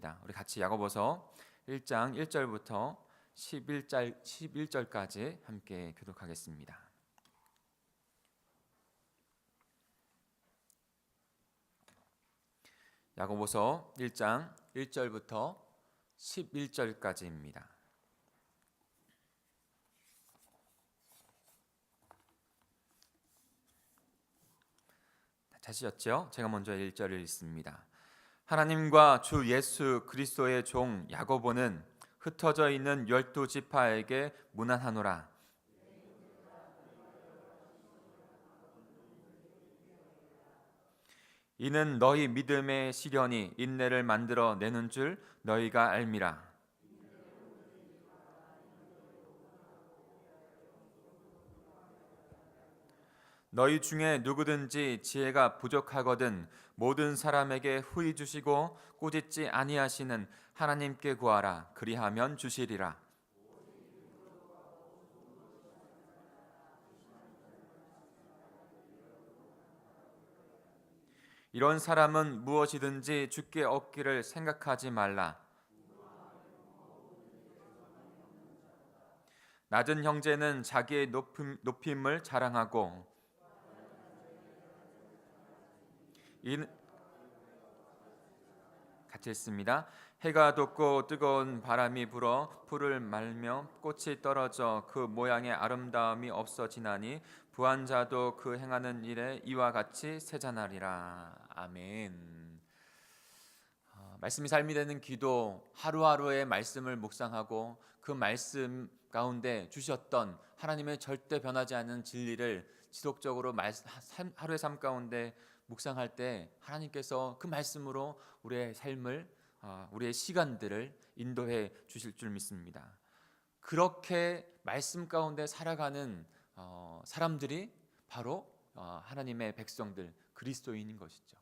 있습니다. 우리 같이 야고보서 1장 1절부터 11절 11절까지 함께 교독하겠습니다. 야고보서 1장 1절부터 11절까지입니다. 자시였죠? 제가 먼저 1절을 읽습니다. 하나님과 주 예수 그리스도의 종 야고보는 흩어져 있는 열두 지파에게 문안하노라. 이는 너희 믿음의 시련이 인내를 만들어 내는 줄 너희가 알미라. 너희 중에 누구든지 지혜가 부족하거든 모든 사람에게 후히 주시고 꾸짖지 아니하시는 하나님께 구하라 그리하면 주시리라. 이런 사람은 무엇이든지 주께 얻기를 생각하지 말라. 낮은 형제는 자기의 높임, 높임을 자랑하고 이 같이 있습니다. 해가 돋고 뜨거운 바람이 불어 풀을 말며 꽃이 떨어져 그 모양의 아름다움이 없어지나니 부한 자도 그 행하는 일에 이와 같이 세잔하리라. 아멘. 어, 말씀이 삶이 되는 기도 하루하루의 말씀을 묵상하고 그 말씀 가운데 주셨던 하나님의 절대 변하지 않는 진리를 지속적으로 말, 삶, 하루의 삶 가운데 묵상할 때 하나님께서 그 말씀으로 우리의 삶을 어, 우리의 시간들을 인도해 주실 줄 믿습니다. 그렇게 말씀 가운데 살아가는 어, 사람들이 바로 어, 하나님의 백성들 그리스도인인 것이죠.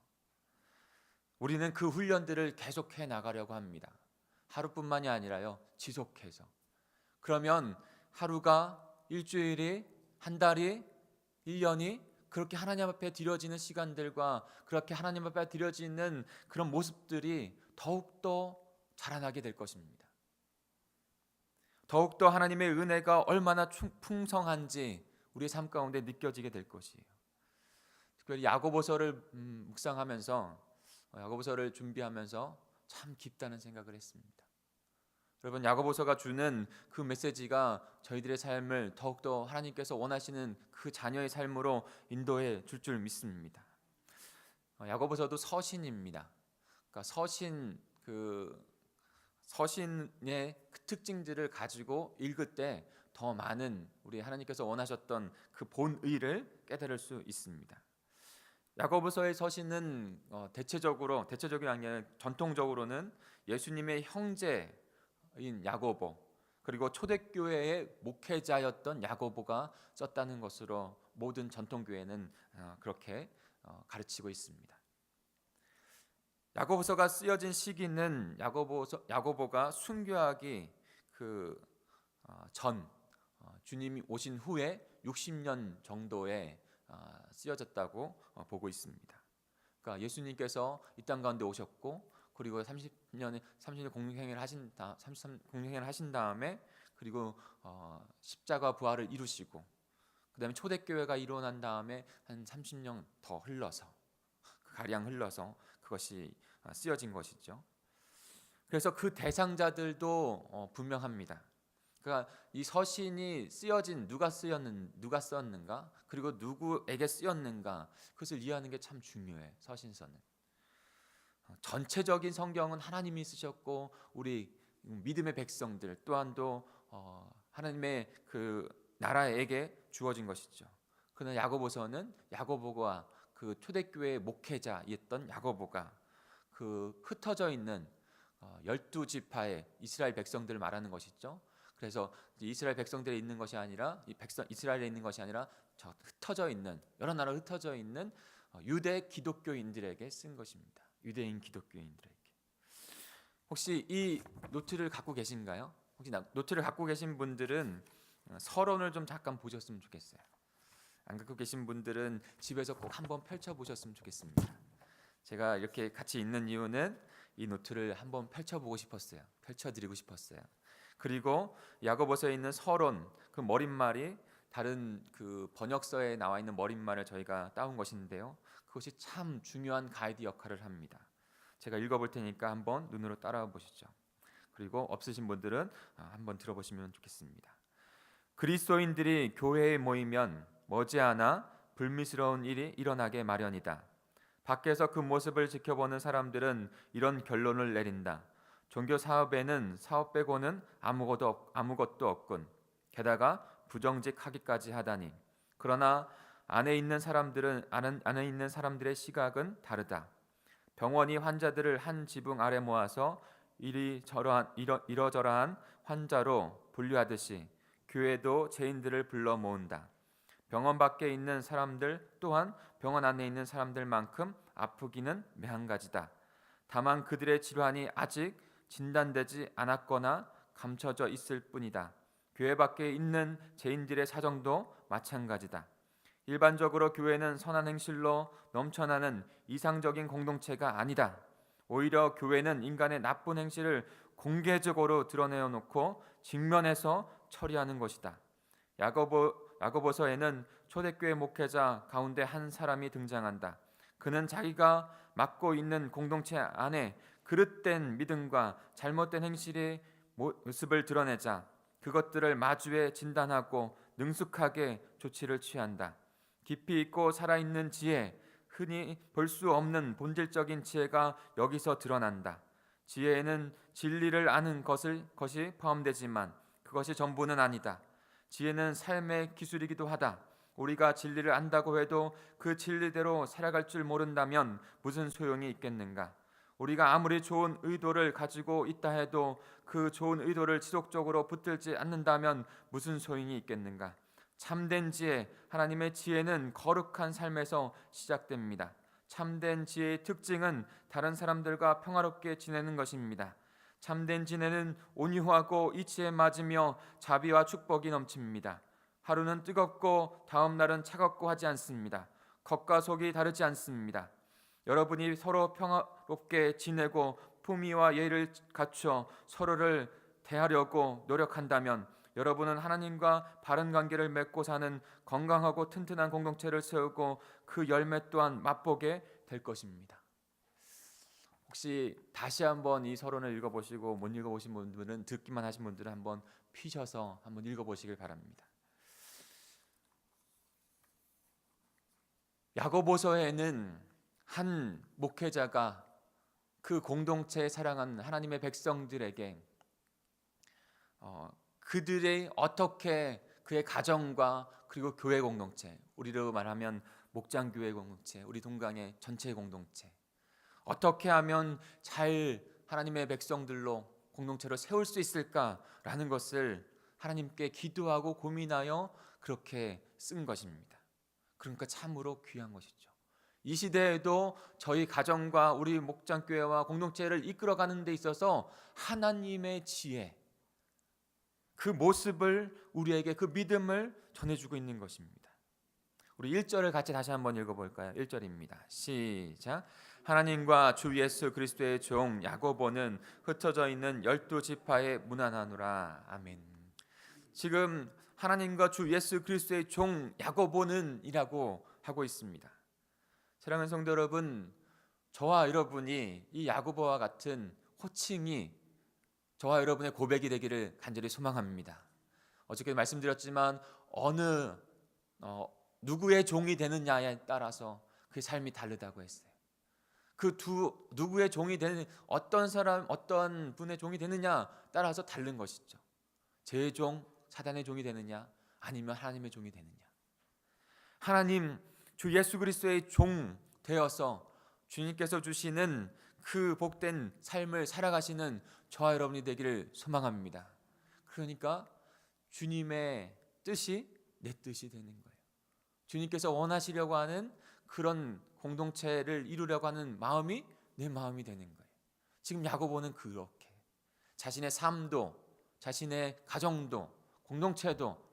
우리는 그 훈련들을 계속해 나가려고 합니다. 하루뿐만이 아니라요 지속해서. 그러면 하루가 일주일이 한 달이 1년이 그렇게 하나님 앞에 드려지는 시간들과 그렇게 하나님 앞에 드려지는 그런 모습들이 더욱더 자라나게 될 것입니다. 더욱더 하나님의 은혜가 얼마나 풍성한지 우리의 삶 가운데 느껴지게 될 것이에요. 특별히 야고보서를 음, 묵상하면서 어, 야고보서를 준비하면서 참 깊다는 생각을 했습니다. 여러분 야고보서가 주는 그 메시지가 저희들의 삶을 더욱더 하나님께서 원하시는 그 자녀의 삶으로 인도해 줄 줄 믿습니다. 어, 야고보서도 서신입니다. 그러니까 서신 그 서신의 그 특징들을 가지고 읽을 때 더 많은 우리 하나님께서 원하셨던 그 본의를 깨달을 수 있습니다. 야고보서의 서신은 어, 대체적으로 대체적이 아니라 전통적으로는 예수님의 형제 인 야고보 그리고 초대교회의 목회자였던 야고보가 썼다는 것으로 모든 전통교회는 어, 그렇게 어, 가르치고 있습니다. 야고보서가 쓰여진 시기는 야고보서 야고보가 순교하기 그전 어, 어, 주님이 오신 후에 60년 정도에 어, 쓰여졌다고 보고 있습니다. 그러니까 예수님께서 이 땅 가운데 오셨고 그리고 30 년에 30년 공생을 하신 다 33, 공생을 하신 다음에 그리고 어, 십자가 부활을 이루시고 그다음에 초대교회가 일어난 다음에 한 30년 더 흘러서 가량 흘러서 그것이 아, 쓰여진 것이죠. 그래서 그 대상자들도 어, 분명합니다. 그러니까 이 서신이 쓰여진 누가 쓰였는 누가 썼는가 그리고 누구에게 쓰였는가 그것을 이해하는 게 참 중요해 서신서는 어, 전체적인 성경은 하나님이 쓰셨고 우리 믿음의 백성들 또한도 어, 하나님의 그 나라에게 주어진 것이죠. 그러나 야고보서는 야고보가 그 초대교회 목회자였던 야고보가 그 흩어져 있는 어, 열두 지파의 이스라엘 백성들을 말하는 것이죠. 그래서 이스라엘 백성들에 있는 것이 아니라 이 백성 이스라엘에 있는 것이 아니라 저 흩어져 있는 여러 나라 흩어져 있는 어, 유대 기독교인들에게 쓴 것입니다. 유대인 기독교인들에게. 혹시 이 노트를 갖고 계신가요? 혹시 노트를 갖고 계신 분들은 어, 서론을 좀 잠깐 보셨으면 좋겠어요. 안 갖고 계신 분들은 집에서 꼭 한번 펼쳐 보셨으면 좋겠습니다. 제가 이렇게 같이 있는 이유는 이 노트를 한번 펼쳐 보고 싶었어요. 펼쳐 드리고 싶었어요. 그리고 야고보서에 있는 서론 그 머릿말이 다른 그 번역서에 나와 있는 머릿말을 저희가 따온 것인데요. 그것이 참 중요한 가이드 역할을 합니다. 제가 읽어볼 테니까 한번 눈으로 따라와 보시죠. 그리고 없으신 분들은 아, 한번 들어보시면 좋겠습니다. 그리스도인들이 교회에 모이면 머지않아 불미스러운 일이 일어나게 마련이다. 밖에서 그 모습을 지켜보는 사람들은 이런 결론을 내린다. 종교 사업에는 사업 빼고는 아무것도 없, 아무것도 없군. 게다가 부정직하기까지 하다니. 그러나 안에 있는 사람들은 안에, 있는 사람들의 시각은 다르다. 병원이 환자들을 한 지붕 아래 모아서 이리 저러한 이러, 이러저러한 환자로 분류하듯이 교회도 죄인들을 불러 모은다. 병원 밖에 있는 사람들 또한 병원 안에 있는 사람들만큼 아프기는 매한가지다. 다만 그들의 질환이 아직 진단되지 않았거나 감춰져 있을 뿐이다. 교회 밖에 있는 죄인들의 사정도 마찬가지다. 일반적으로 교회는 선한 행실로 넘쳐나는 이상적인 공동체가 아니다. 오히려 교회는 인간의 나쁜 행실을 공개적으로 드러내어 놓고 직면해서 처리하는 것이다. 야고보 야고보서에는 초대교회 목회자 가운데 한 사람이 등장한다. 그는 자기가 맡고 있는 공동체 안에 그릇된 믿음과 잘못된 행실의 모습을 드러내자 그것들을 마주해 진단하고 능숙하게 조치를 취한다. 깊이 있고 살아있는 지혜, 흔히 볼 수 없는 본질적인 지혜가 여기서 드러난다. 지혜에는 진리를 아는 것을 것이 포함되지만 그것이 전부는 아니다. 지혜는 삶의 기술이기도 하다. 우리가 진리를 안다고 해도 그 진리대로 살아갈 줄 모른다면 무슨 소용이 있겠는가? 우리가 아무리 좋은 의도를 가지고 있다 해도 그 좋은 의도를 지속적으로 붙들지 않는다면 무슨 소용이 있겠는가? 참된 지혜, 하나님의 지혜는 거룩한 삶에서 시작됩니다. 참된 지혜의 특징은 다른 사람들과 평화롭게 지내는 것입니다. 참된 지혜는 온유하고 이치에 맞으며 자비와 축복이 넘칩니다. 하루는 뜨겁고 다음 날은 차갑고 하지 않습니다. 겉과 속이 다르지 않습니다. 여러분이 서로 평화롭게 지내고 품위와 예의를 갖추어 서로를 대하려고 노력한다면 여러분은 하나님과 바른 관계를 맺고 사는 건강하고 튼튼한 공동체를 세우고 그 열매 또한 맛보게 될 것입니다. 혹시 다시 한번 이 서론을 읽어보시고 못 읽어보신 분들은 듣기만 하신 분들은 한번 피셔서 한번 읽어보시길 바랍니다. 야고보서에는 한 목회자가 그 공동체에 사랑하는 하나님의 백성들에게 어, 그들의 어떻게 그의 가정과 그리고 교회 공동체, 우리로 말하면 목장 교회 공동체, 우리 동강의 전체 공동체 어떻게 하면 잘 하나님의 백성들로 공동체로 세울 수 있을까라는 것을 하나님께 기도하고 고민하여 그렇게 쓴 것입니다. 그러니까 참으로 귀한 것이죠. 이 시대에도 저희 가정과 우리 목장교회와 공동체를 이끌어가는 데 있어서 하나님의 지혜, 그 모습을 우리에게 그 믿음을 전해주고 있는 것입니다. 우리 1절을 같이 다시 한번 읽어볼까요? 1절입니다. 시작. 하나님과 주 예수 그리스도의 종 야고보는 흩어져 있는 열두 지파에 무난하노라. 아멘. 지금 하나님과 주 예수 그리스도의 종 야고보는이라고 하고 있습니다. 사랑하는 성도 여러분, 저와 여러분이 이 야고보와 같은 호칭이 저와 여러분의 고백이 되기를 간절히 소망합니다. 어저께 말씀드렸지만 어느 어, 누구의 종이 되느냐에 따라서 그 삶이 다르다고 했어요. 그 두 누구의 종이 되는 어떤 사람 어떤 분의 종이 되느냐 따라서 다른 것이죠. 제 종, 사단의 종이 되느냐 아니면 하나님의 종이 되느냐. 하나님 주 예수 그리스도의 종 되어서 주님께서 주시는 그 복된 삶을 살아가시는 저와 여러분이 되기를 소망합니다. 그러니까 주님의 뜻이 내 뜻이 되는 거예요. 주님께서 원하시려고 하는 그런 공동체를 이루려고 하는 마음이 내 마음이 되는 거예요. 지금 야고보는 그렇게 자신의 삶도 자신의 가정도 공동체도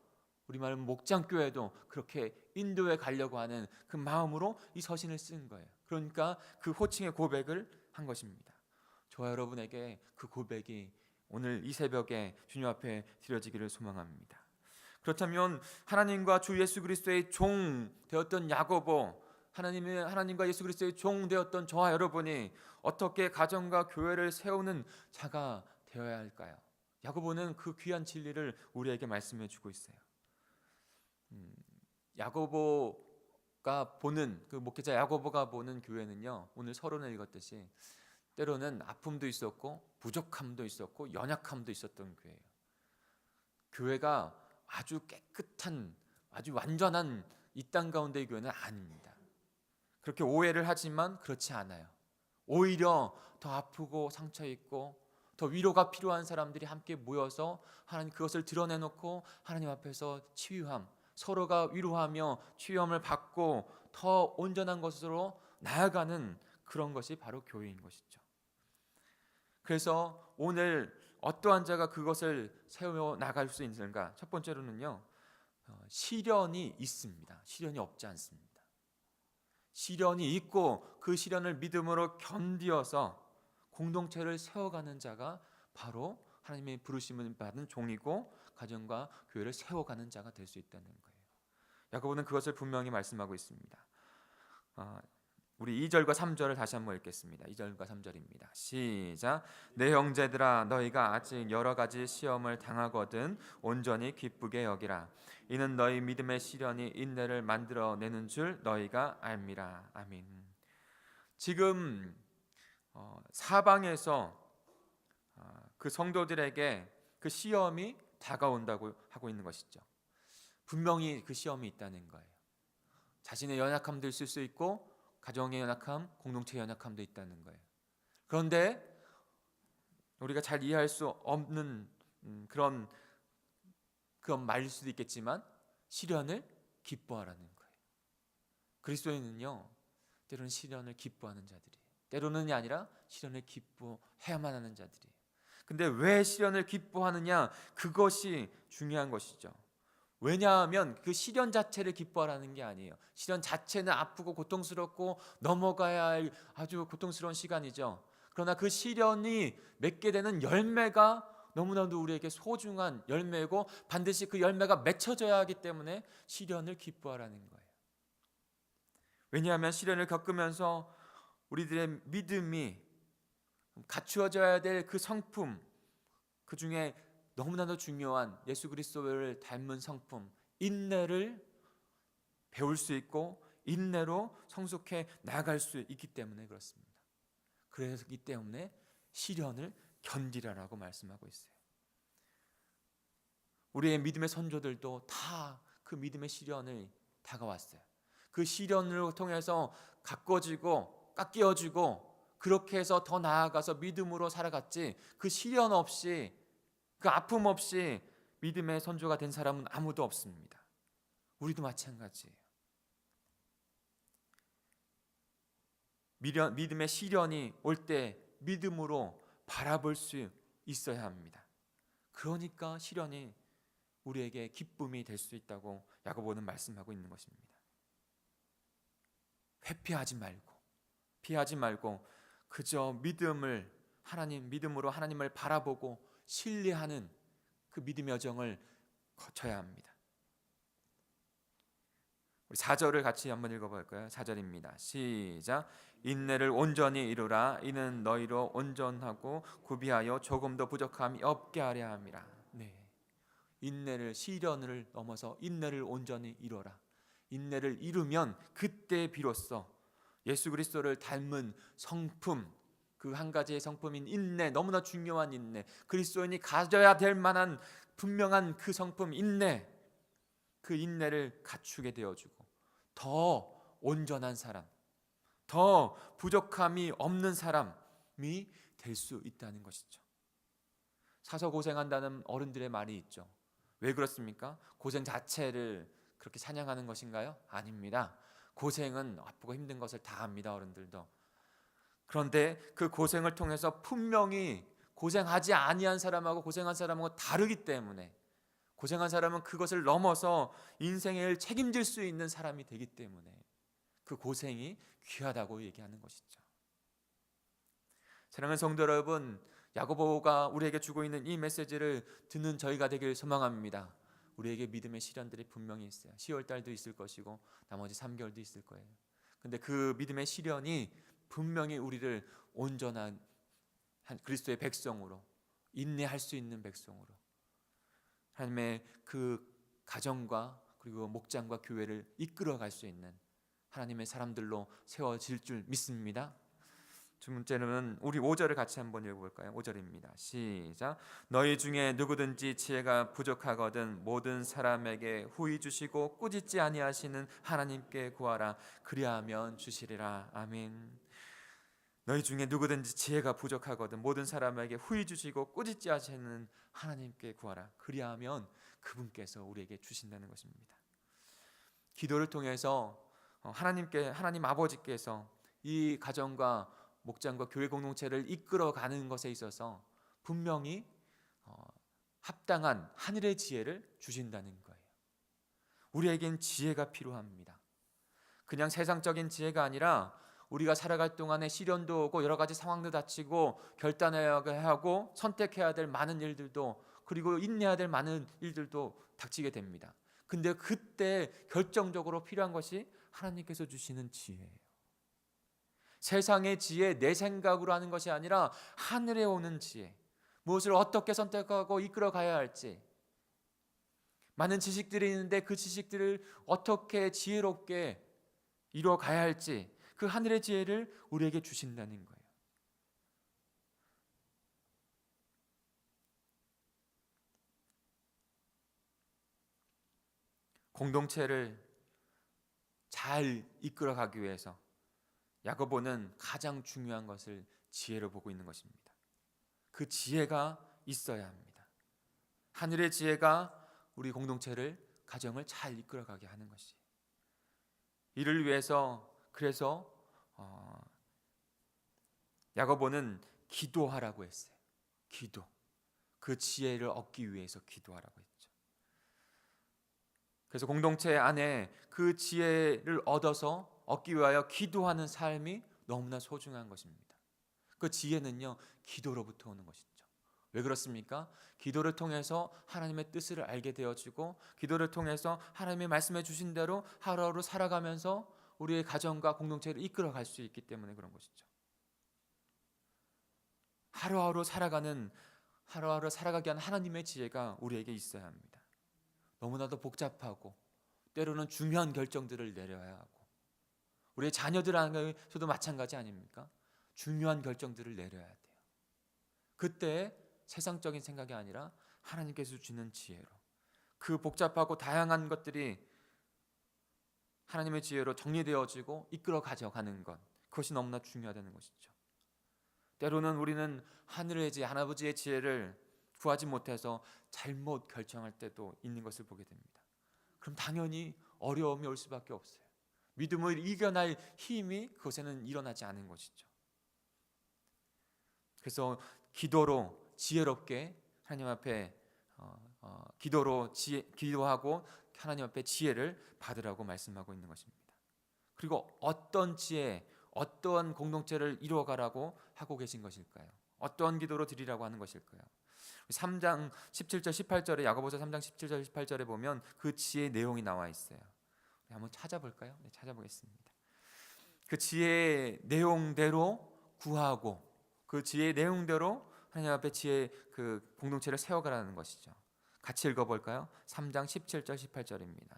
우리 말은 목장교회도 그렇게 인도에 가려고 하는 그 마음으로 이 서신을 쓴 거예요. 그러니까 그 호칭의 고백을 한 것입니다. 저와 여러분에게 그 고백이 오늘 이 새벽에 주님 앞에 드려지기를 소망합니다. 그렇다면 하나님과 주 예수 그리스도의 종 되었던 야고보 하나님의 하나님과 예수 그리스도의 종 되었던 저와 여러분이 어떻게 가정과 교회를 세우는 자가 되어야 할까요? 야고보는 그 귀한 진리를 우리에게 말씀해 주고 있어요. 음, 야고보가 보는 그 목회자 야고보가 보는 교회는요. 오늘 서론을 읽었듯이 때로는 아픔도 있었고 부족함도 있었고 연약함도 있었던 교회예요. 교회가 아주 깨끗한 아주 완전한 이 땅 가운데의 교회는 아닙니다. 그렇게 오해를 하지만 그렇지 않아요. 오히려 더 아프고 상처 있고 더 위로가 필요한 사람들이 함께 모여서 하나님 그것을 드러내놓고 하나님 앞에서 치유함, 서로가 위로하며 치유함을 받고 더 온전한 것으로 나아가는 그런 것이 바로 교회인 것이죠. 그래서 오늘 어떠한 자가 그것을 세워 나갈 수 있는가? 첫 번째로는요, 어, 시련이 있습니다. 시련이 없지 않습니다. 시련이 있고 그 시련을 믿음으로 견디어서 공동체를 세워가는 자가 바로 하나님의 부르심을 받은 종이고 가정과 교회를 세워가는 자가 될 수 있다는 거예요. 야고보는 그것을 분명히 말씀하고 있습니다. 아, 우리 2절과 3절을 다시 한번 읽겠습니다. 2절과 3절입니다. 시작. 내 형제들아 너희가 아직 여러 가지 시험을 당하거든 온전히 기쁘게 여기라. 이는 너희 믿음의 시련이 인내를 만들어 내는 줄 너희가 알미라. 아멘. 지금 어, 사방에서 어, 그 성도들에게 그 시험이 다가온다고 하고 있는 것이죠. 분명히 그 시험이 있다는 거예요. 자신의 연약함도 있을 수 있고 가정의 연약함, 공동체의 연약함도 있다는 거예요. 그런데 우리가 잘 이해할 수 없는 음, 그런 그런 말일 수도 있겠지만 시련을 기뻐하라는 거예요. 그리스도인은요 때로는 시련을 기뻐하는 자들이에요. 때로는이 아니라 시련을 기뻐해야만 하는 자들이에요. 근데 왜 시련을 기뻐하느냐 그것이 중요한 것이죠. 왜냐하면 그 시련 자체를 기뻐하라는 게 아니에요. 시련 자체는 아프고 고통스럽고 넘어가야 할 아주 고통스러운 시간이죠. 그러나 그 시련이 맺게 되는 열매가 너무나도 우리에게 소중한 열매고 반드시 그 열매가 맺혀져야 하기 때문에 시련을 기뻐하라는 거예요. 왜냐하면 시련을 겪으면서 우리들의 믿음이 갖추어져야 될 그 성품 그 중에 너무나도 중요한 예수 그리스도를 닮은 성품 인내를 배울 수 있고 인내로 성숙해 나갈 수 있기 때문에 그렇습니다. 그래서기 때문에 시련을 견디라라고 말씀하고 있어요. 우리의 믿음의 선조들도 다 그 믿음의 시련을 다가왔어요. 그 시련을 통해서 가꿔지고 깎여지고 그렇게 해서 더 나아가서 믿음으로 살아갔지 그 시련 없이 그 아픔 없이 믿음의 선조가 된 사람은 아무도 없습니다. 우리도 마찬가지예요. 믿음의 시련이 올 때 믿음으로 바라볼 수 있어야 합니다. 그러니까 시련이 우리에게 기쁨이 될 수 있다고 야고보는 말씀하고 있는 것입니다. 회피하지 말고 피하지 말고 그저 믿음을 하나님 믿음으로 하나님을 바라보고 신뢰하는 그 믿음의 여정을 거쳐야 합니다. 우리 4절을 같이 한번 읽어 볼까요? 4절입니다. 시작. 인내를 온전히 이루라. 이는 너희로 온전하고 구비하여 조금도 부족함이 없게 하려 함이라. 네. 인내를 시련을 넘어서 인내를 온전히 이루라. 인내를 이루면 그때 비로소 예수 그리스도를 닮은 성품 그 한 가지의 성품인 인내 너무나 중요한 인내 그리스도인이 가져야 될 만한 분명한 그 성품 인내 그 인내를 갖추게 되어주고 더 온전한 사람 더 부족함이 없는 사람이 될 수 있다는 것이죠. 사서 고생한다는 어른들의 말이 있죠. 왜 그렇습니까? 고생 자체를 그렇게 찬양하는 것인가요? 아닙니다. 고생은 아프고 힘든 것을 다 압니다, 어른들도. 그런데 그 고생을 통해서 분명히 고생하지 아니한 사람하고 고생한 사람하고 다르기 때문에 고생한 사람은 그것을 넘어서 인생을 책임질 수 있는 사람이 되기 때문에 그 고생이 귀하다고 얘기하는 것이죠. 사랑하는 성도 여러분, 야고보가 우리에게 주고 있는 이 메시지를 듣는 저희가 되길 소망합니다. 우리에게 믿음의 시련들이 분명히 있어요. 10월 달도 있을 것이고 나머지 3개월도 있을 거예요. 근데 그 믿음의 시련이 분명히 우리를 온전한 한 그리스도의 백성으로 인내할 수 있는 백성으로 하나님의 그 가정과 그리고 목장과 교회를 이끌어 갈 수 있는 하나님의 사람들로 세워질 줄 믿습니다. 두 번째는 우리 5절을 같이 한번 읽어볼까요? 5절입니다. 시작. 너희 중에 누구든지 지혜가 부족하거든 모든 사람에게 후히 주시고 꾸짖지 아니하시는 하나님께 구하라. 그리하면 주시리라. 아멘. 너희 중에 누구든지 지혜가 부족하거든 모든 사람에게 후히 주시고 꾸짖지 하시는 하나님께 구하라. 그리하면 그분께서 우리에게 주신다는 것입니다. 기도를 통해서 어, 하나님께 하나님 아버지께서 이 가정과 목장과 교회 공동체를 이끌어 가는 것에 있어서 분명히 어, 합당한 하늘의 지혜를 주신다는 거예요. 우리에겐 지혜가 필요합니다. 그냥 세상적인 지혜가 아니라 우리가 살아갈 동안에 시련도 오고 여러 가지 상황도 닥치고 결단해야 하고 선택해야 될 많은 일들도 그리고 인내해야 될 많은 일들도 닥치게 됩니다. 근데 그때 결정적으로 필요한 것이 하나님께서 주시는 지혜예요. 세상의 지혜, 내 생각으로 하는 것이 아니라 하늘에 오는 지혜. 무엇을 어떻게 선택하고 이끌어 가야 할지. 많은 지식들이 있는데 그 지식들을 어떻게 지혜롭게 이루어 가야 할지 그 하늘의 지혜를 우리에게 주신다는 거예요. 공동체를 잘 이끌어 가기 위해서 야고보는 가장 중요한 것을 지혜로 보고 있는 것입니다. 그 지혜가 있어야 합니다. 하늘의 지혜가 우리 공동체를 가정을 잘 이끌어 가게 하는 것이. 이를 위해서 그래서 어, 야고보는 기도하라고 했어요. 기도. 그 지혜를 얻기 위해서 기도하라고 했죠. 그래서 공동체 안에 그 지혜를 얻어서 얻기 위하여 기도하는 삶이 너무나 소중한 것입니다. 그 지혜는요, 기도로부터 오는 것이죠. 왜 그렇습니까? 기도를 통해서 하나님의 뜻을 알게 되어지고, 기도를 통해서 하나님의 말씀해 주신 대로 하루하루 살아가면서 우리의 가정과 공동체를 이끌어 갈 수 있기 때문에 그런 것이죠. 하루하루 살아가는 하루하루 살아가게 하는 하나님의 지혜가 우리에게 있어야 합니다. 너무나도 복잡하고 때로는 중요한 결정들을 내려야 하고 우리의 자녀들에게서도 마찬가지 아닙니까? 중요한 결정들을 내려야 돼요. 그때 세상적인 생각이 아니라 하나님께서 주는 지혜로 그 복잡하고 다양한 것들이 하나님의 지혜로 정리되어지고 이끌어 가져가는 것 그것이 너무나 중요하다는 것이죠. 때로는 우리는 하늘의 지혜, 하나버지의 지혜를 구하지 못해서 잘못 결정할 때도 있는 것을 보게 됩니다. 그럼 당연히 어려움이 올 수밖에 없어요. 믿음을 이겨낼 힘이 그것에는 일어나지 않은 것이죠. 그래서 기도로 지혜롭게 하나님 앞에 어, 어, 기도로 지혜, 기도하고 하나님 앞에 지혜를 받으라고 말씀하고 있는 것입니다. 그리고 어떤 지혜, 어떠한 공동체를 이루어가라고 하고 계신 것일까요? 어떤 기도로 드리라고 하는 것일까요? 3장 17절 18절에 야고보서 3장 17절 18절에 보면 그 지혜의 내용이 나와 있어요. 한번 찾아볼까요? 네, 찾아보겠습니다. 그 지혜의 내용대로 구하고 그 지혜의 내용대로 하나님 앞에 지혜 그 공동체를 세워가라는 것이죠. 같이 읽어볼까요? 3장 17절 18절입니다.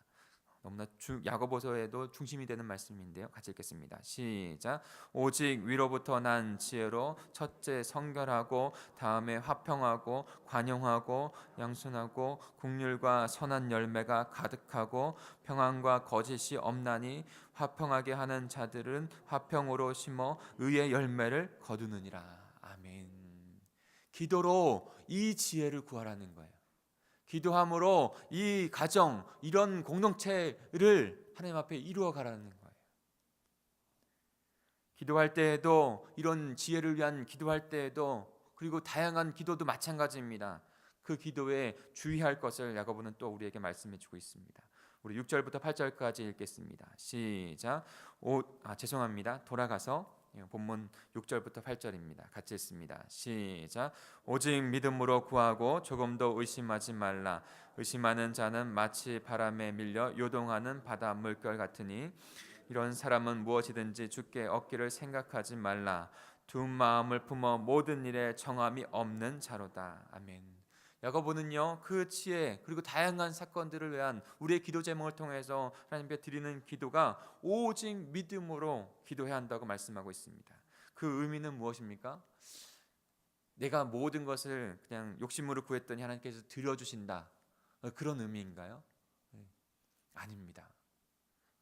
너무나 주, 야고보서에도 중심이 되는 말씀인데요. 같이 읽겠습니다. 시작. 오직 위로부터 난 지혜로 첫째 성결하고 다음에 화평하고 관용하고 양순하고 국률과 선한 열매가 가득하고 평안과 거짓이 없나니 화평하게 하는 자들은 화평으로 심어 의의 열매를 거두느니라. 아멘. 기도로 이 지혜를 구하라는 거예요. 기도함으로 이 가정, 이런 공동체를 하나님 앞에 이루어 가라는 거예요. 기도할 때에도 이런 지혜를 위한 기도할 때에도 그리고 다양한 기도도 마찬가지입니다. 그 기도에 주의할 것을 야고보는 또 우리에게 말씀해 주고 있습니다. 우리 6절부터 8절까지 읽겠습니다. 시작. 오, 아 죄송합니다. 돌아가서 예, 본문 6절부터 8절입니다. 같이 읽습니다. 시작. 오직 믿음으로 구하고 조금도 의심하지 말라. 의심하는 자는 마치 바람에 밀려 요동하는 바다 물결 같으니 이런 사람은 무엇이든지 주께 얻기를 생각하지 말라. 두 마음을 품어 모든 일에 정함이 없는 자로다. 아멘. 야고보는요 그 지혜 그리고 다양한 사건들을 위한 우리의 기도 제목을 통해서 하나님께 드리는 기도가 오직 믿음으로 기도해야 한다고 말씀하고 있습니다. 그 의미는 무엇입니까? 내가 모든 것을 그냥 욕심으로 구했더니 하나님께서 들어주신다 어, 그런 의미인가요? 네. 아닙니다.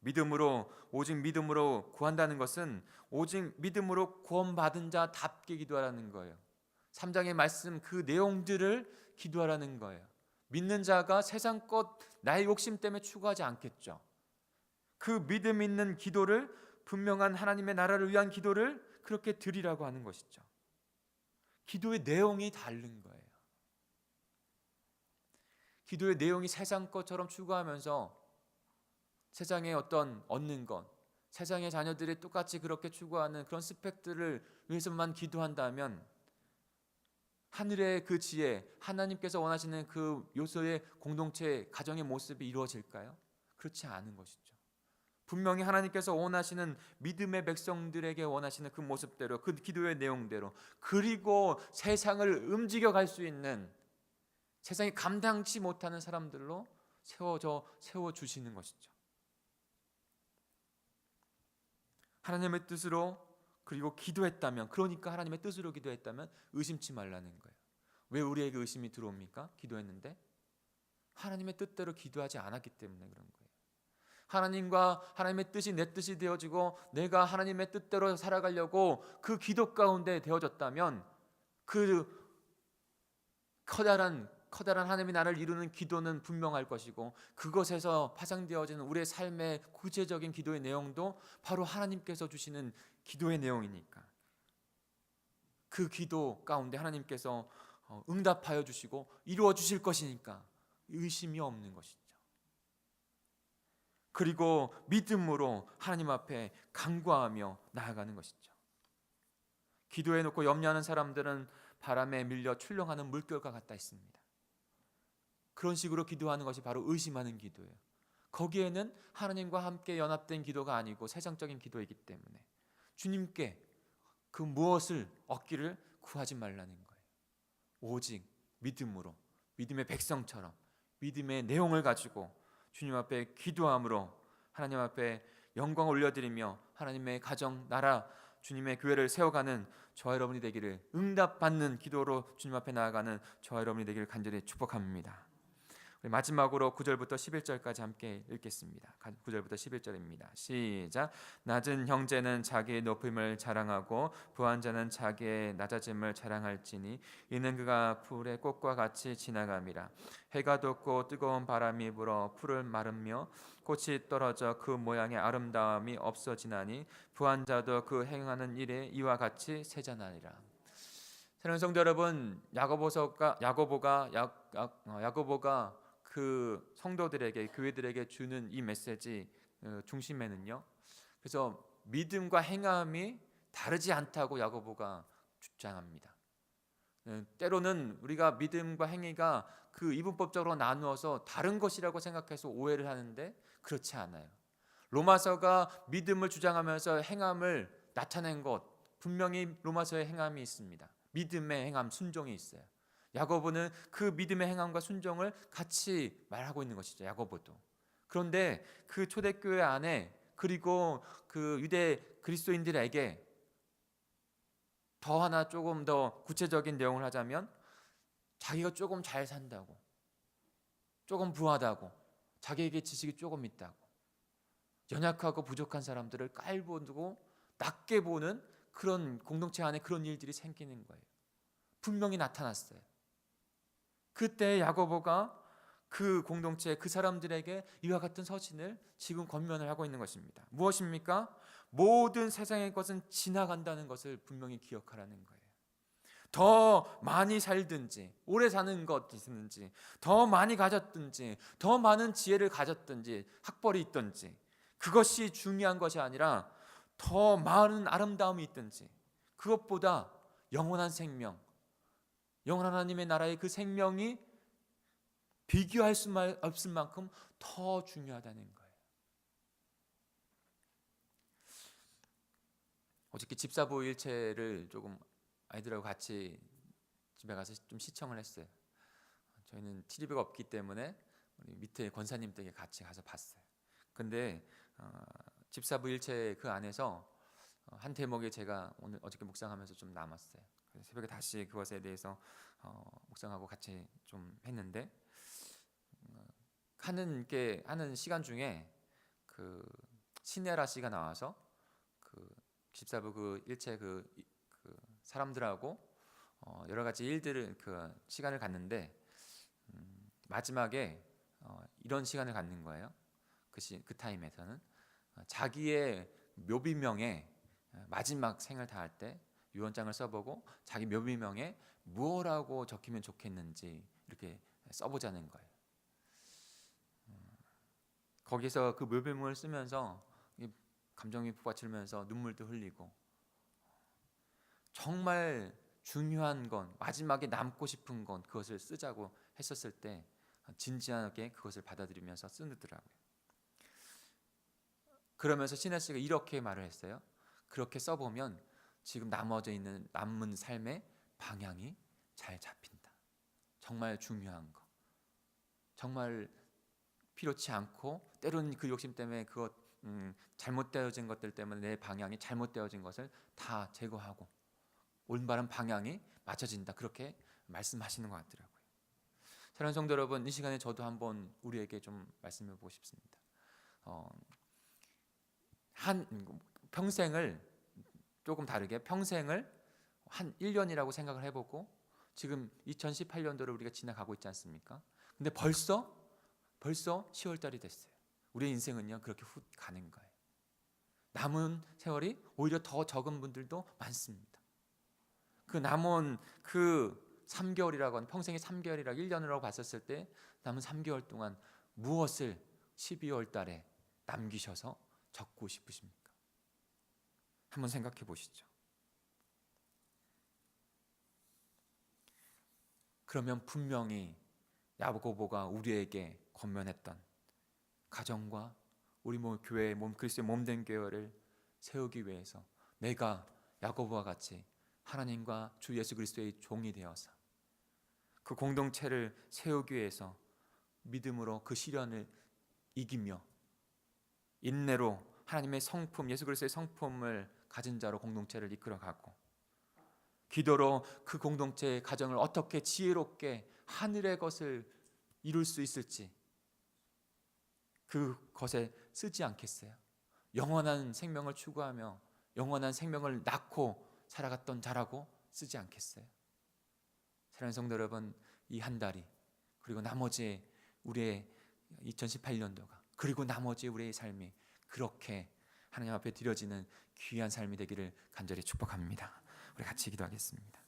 믿음으로 오직 믿음으로 구한다는 것은 오직 믿음으로 구원받은 자답게 기도하라는 거예요. 3장의 말씀 그 내용들을 기도하라는 거예요. 믿는 자가 세상 것 나의 욕심 때문에 추구하지 않겠죠. 그 믿음 있는 기도를 분명한 하나님의 나라를 위한 기도를 그렇게 드리라고 하는 것이죠. 기도의 내용이 다른 거예요. 기도의 내용이 세상 것처럼 추구하면서 세상의 어떤 얻는 것, 세상의 자녀들이 똑같이 그렇게 추구하는 그런 스펙들을 위해서만 기도한다면 하늘의 그 지혜, 하나님께서 원하시는 그 요소의 공동체 가정의 모습이 이루어질까요? 그렇지 않은 것이죠. 분명히 하나님께서 원하시는 믿음의 백성들에게 원하시는 그 모습대로 그 기도의 내용대로 그리고 세상을 움직여 갈 수 있는 세상이 감당치 못하는 사람들로 세워져 세워 주시는 것이죠. 하나님의 뜻으로 그리고 기도했다면 그러니까 하나님의 뜻으로 기도했다면 의심치 말라는 거예요. 왜 우리에게 의심이 들어옵니까? 기도했는데 하나님의 뜻대로 기도하지 않았기 때문에 그런 거예요. 하나님과 하나님의 뜻이 내 뜻이 되어지고 내가 하나님의 뜻대로 살아가려고 그 기도 가운데 되어졌다면 그 커다란 커다란 하나님이 나를 이루는 기도는 분명할 것이고 그것에서 파생되어지는 우리의 삶의 구체적인 기도의 내용도 바로 하나님께서 주시는 기도의 내용이니까 그 기도 가운데 하나님께서 어, 응답하여 주시고 이루어 주실 것이니까 의심이 없는 것이죠. 그리고 믿음으로 하나님 앞에 간구하며 나아가는 것이죠. 기도해 놓고 염려하는 사람들은 바람에 밀려 출렁하는 물결과 같다 했습니다. 그런 식으로 기도하는 것이 바로 의심하는 기도예요. 거기에는 하나님과 함께 연합된 기도가 아니고 세상적인 기도이기 때문에 주님께 그 무엇을 얻기를 구하지 말라는 거예요. 오직 믿음으로 믿음의 백성처럼 믿음의 내용을 가지고 주님 앞에 기도함으로 하나님 앞에 영광을 올려드리며 하나님의 가정 나라 주님의 교회를 세워가는 저와 여러분이 되기를 응답받는 기도로 주님 앞에 나아가는 저와 여러분이 되기를 간절히 축복합니다. 마지막으로 9절부터 11절까지 함께 읽겠습니다. 9절부터 11절입니다. 시작. 낮은 형제는 자기의 높임을 자랑하고 부한 자는 자기의 낮아짐을 자랑할지니 이는 그가 풀의 꽃과 같이 지나감이라. 해가 돋고 뜨거운 바람이 불어 풀을 마르며 꽃이 떨어져 그 모양의 아름다움이 없어지나니 부한 자도 그 행하는 일에 이와 같이 세잔하리라. 사랑하는 성도 여러분, 야고보서가 야고보가 야, 야, 어, 야고보가 그 성도들에게 교회들에게 주는 이 메시지 어, 중심에는요. 그래서 믿음과 행함이 다르지 않다고 야고보가 주장합니다. 어, 때로는 우리가 믿음과 행위가 그 이분법적으로 나누어서 다른 것이라고 생각해서 오해를 하는데 그렇지 않아요. 로마서가 믿음을 주장하면서 행함을 나타낸 것 분명히 로마서의 행함이 있습니다. 믿음의 행함, 순종이 있어요. 야고보는 그 믿음의 행함과 순종을 같이 말하고 있는 것이죠. 야고보도. 그런데 그 초대교회 안에 그리고 그 유대 그리스도인들에게 더 하나 조금 더 구체적인 내용을 하자면 자기가 조금 잘 산다고 조금 부하다고 자기에게 지식이 조금 있다고 연약하고 부족한 사람들을 깔보고 낮게 보는 그런 공동체 안에 그런 일들이 생기는 거예요. 분명히 나타났어요. 그때 야고보가 그 공동체 그 사람들에게 이와 같은 서신을 지금 권면을 하고 있는 것입니다. 무엇입니까? 모든 세상의 것은 지나간다는 것을 분명히 기억하라는 거예요. 더 많이 살든지 오래 사는 것이든지 더 많이 가졌든지 더 많은 지혜를 가졌든지 학벌이 있든지 그것이 중요한 것이 아니라 더 많은 아름다움이 있든지 그것보다 영원한 생명, 영원한 하나님의 나라의 그 생명이 비교할 수 없을 만큼 더 중요하다는 거예요. 어저께 집사부 일체를 조금 아이들하고 같이 집에 가서 좀 시청을 했어요. 저희는 TV가 없기 때문에 우리 밑에 권사님 댁에 같이 가서 봤어요. 근데 어, 집사부 일체 그 안에서 어, 한 대목에 제가 오늘 어저께 묵상하면서 좀 남았어요. 그래서 새벽에 다시 그것에 대해서 어, 묵상하고 같이 좀 했는데 어, 하는 게 하는 시간 중에 그 시네라 씨가 나와서 그 집사부 그 일체 그, 이- 그 사람들하고 어, 여러 가지 일들을 그 시간을 갖는데 음, 마지막에 어, 이런 시간을 갖는 거예요. 그, 시, 그 타임에서는 어, 자기의 묘비명에 어, 마지막 생을 다할 때 유언장을 써보고 자기 묘비명에 무엇라고 적히면 좋겠는지 이렇게 써보자는 거예요. 음, 거기서 그 묘비명을 쓰면서 이 감정이 북받치면서 눈물도 흘리고 정말 중요한 건 마지막에 남고 싶은 건 그것을 쓰자고 했었을 때 진지하게 그것을 받아들이면서 쓰더라고요. 그러면서 신혜 씨가 이렇게 말을 했어요. 그렇게 써보면 지금 남아져 있는 남은 삶의 방향이 잘 잡힌다. 정말 중요한 거. 정말 필요치 않고 때로는 그 욕심 때문에 그것 음, 잘못되어진 것들 때문에 내 방향이 잘못되어진 것을 다 제거하고 올바른 방향이 맞춰진다. 그렇게 말씀하시는 것 같더라고요. 사랑하는 성도 여러분, 이 시간에 저도 한번 우리에게 좀 말씀해 보고 싶습니다. 어, 한 평생을 조금 다르게 평생을 한 1년이라고 생각을 해보고 지금 2018년도를 우리가 지나가고 있지 않습니까? 근데 벌써 벌써 10월 달이 됐어요. 우리의 인생은요 그렇게 훅 가는 거예요. 남은 세월이 오히려 더 적은 분들도 많습니다. 그 남은 그 3개월이라고 하는 평생의 3개월이라고 1년이라고 봤었을 때 남은 3개월 동안 무엇을 12월 달에 남기셔서 적고 싶으십니까? 한번 생각해 보시죠. 그러면 분명히 야고보가 우리에게 권면했던 가정과 우리 몸 교회 몸 그리스도의 몸된 교회를 세우기 위해서 내가 야고보와 같이 하나님과 주 예수 그리스도의 종이 되어서 그 공동체를 세우기 위해서 믿음으로 그 시련을 이기며 인내로 하나님의 성품 예수 그리스도의 성품을 가진 자로 공동체를 이끌어가고 기도로 그 공동체의 가정을 어떻게 지혜롭게 하늘의 것을 이룰 수 있을지 그 것에 쓰지 않겠어요. 영원한 생명을 추구하며 영원한 생명을 낳고 살아갔던 자라고 쓰지 않겠어요. 사랑하는 성도 여러분, 이 한 달이 그리고 나머지 우리의 2018년도가 그리고 나머지 우리의 삶이 그렇게 하나님 앞에 드려지는 귀한 삶이 되기를 간절히 축복합니다. 우리 같이 기도하겠습니다.